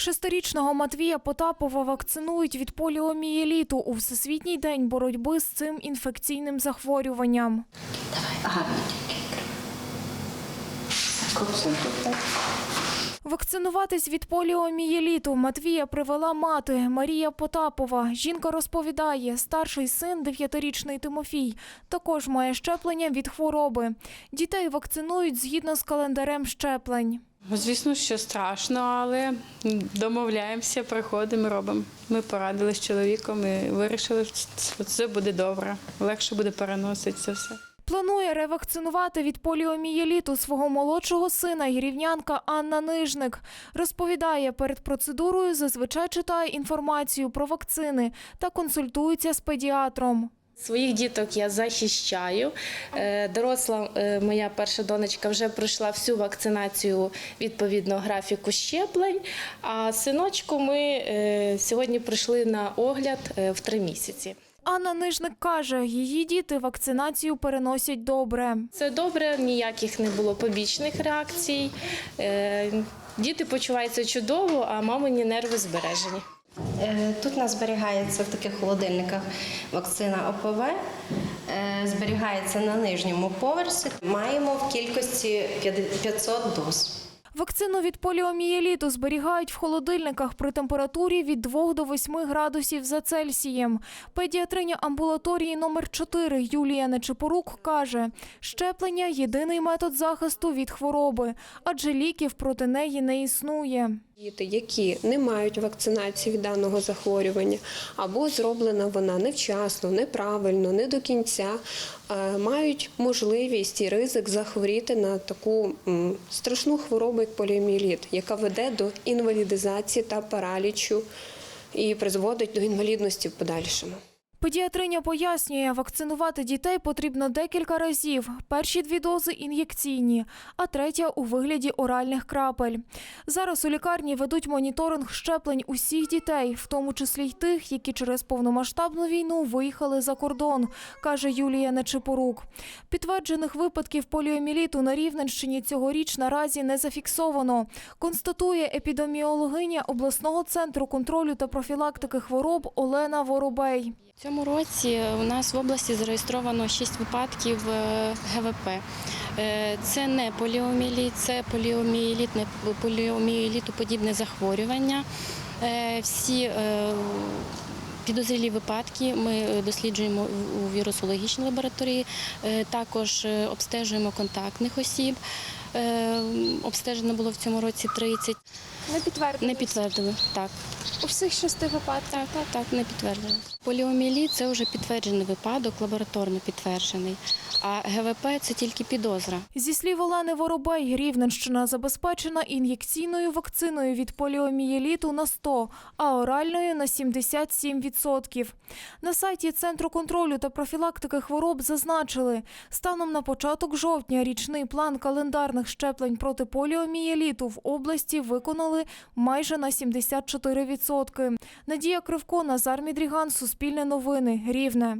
Шестирічного Матвія Потапова вакцинують від поліомієліту у Всесвітній день боротьби з цим інфекційним захворюванням. Гарно? Вакцинуватись від поліомієліту Матвія привела мати Марія Потапова. Жінка розповідає, старший син, дев'ятирічний Тимофій, також має щеплення від хвороби. Дітей вакцинують згідно з календарем щеплень. Звісно, що страшно, але домовляємося, приходимо, робимо. Ми порадили з чоловіком і вирішили, що це буде добре. Легше буде переносити це все. Планує ревакцинувати від поліомієліту свого молодшого сина і рівнянка Анна Нижник. Розповідає, перед процедурою зазвичай читає інформацію про вакцини та консультується з педіатром. Своїх діток я захищаю. Е, Доросла е, моя перша донечка вже пройшла всю вакцинацію відповідно графіку щеплень. А синочку ми е, сьогодні прийшли на огляд в три місяці. Анна Нижник каже, її діти вакцинацію переносять добре. Це добре, ніяких не було побічних реакцій. Діти почуваються чудово, а мамині нерви збережені. Е, Тут нас зберігається в таких холодильниках вакцина ОПВ, е, зберігається на нижньому поверсі. Маємо в кількості 500 доз. Вакцину від поліомієліту зберігають в холодильниках при температурі від 2 до 8 градусів за Цельсієм. Педіатриня амбулаторії номер 4 Юлія Нечипорук каже, щеплення – єдиний метод захисту від хвороби, адже ліків проти неї не існує. Діти, які не мають вакцинації від даного захворювання, або зроблена вона невчасно, неправильно, не до кінця, е, мають можливість і ризик захворіти на таку страшну хворобу, як поліомієліт, яка веде до інвалідизації та паралічу і призводить до інвалідності в подальшому. Педіатриня пояснює, вакцинувати дітей потрібно декілька разів. Перші дві дози ін'єкційні, а третя у вигляді оральних крапель. Зараз у лікарні ведуть моніторинг щеплень усіх дітей, в тому числі й тих, які через повномасштабну війну виїхали за кордон, каже Юлія Нечипорук. Підтверджених випадків поліоміліту на Рівненщині цьогоріч наразі не зафіксовано, констатує епідеміологиня обласного центру контролю та профілактики хвороб Олена Воробей. Цьому році у нас в області зареєстровано 6 випадків е, ГВП. Е, Це не поліоміеліт, це поліоміелітне поліоміелітоподібне захворювання. Е, Всі підозрілі випадки ми досліджуємо у вірусологічній лабораторії, також обстежуємо контактних осіб. Обстежено було в цьому році 30. Не підтвердили. Не підтвердили, так. У всіх шести випадках. Так, так, так, не підтверджено. Поліоміеліт – це вже підтверджений випадок, лабораторно підтверджений. А ГВП це тільки підозра. Зі слів Олени Воробей, Рівненщина забезпечена ін'єкційною вакциною від поліомієліту на 100, а оральною на 77%. На сайті Центру контролю та профілактики хвороб зазначили, станом на початок жовтня річний план календарних щеплень проти поліомієліту в області виконали майже на 74%. Надія Кривко, Назар Мідріган, Суспільне новини, Рівне.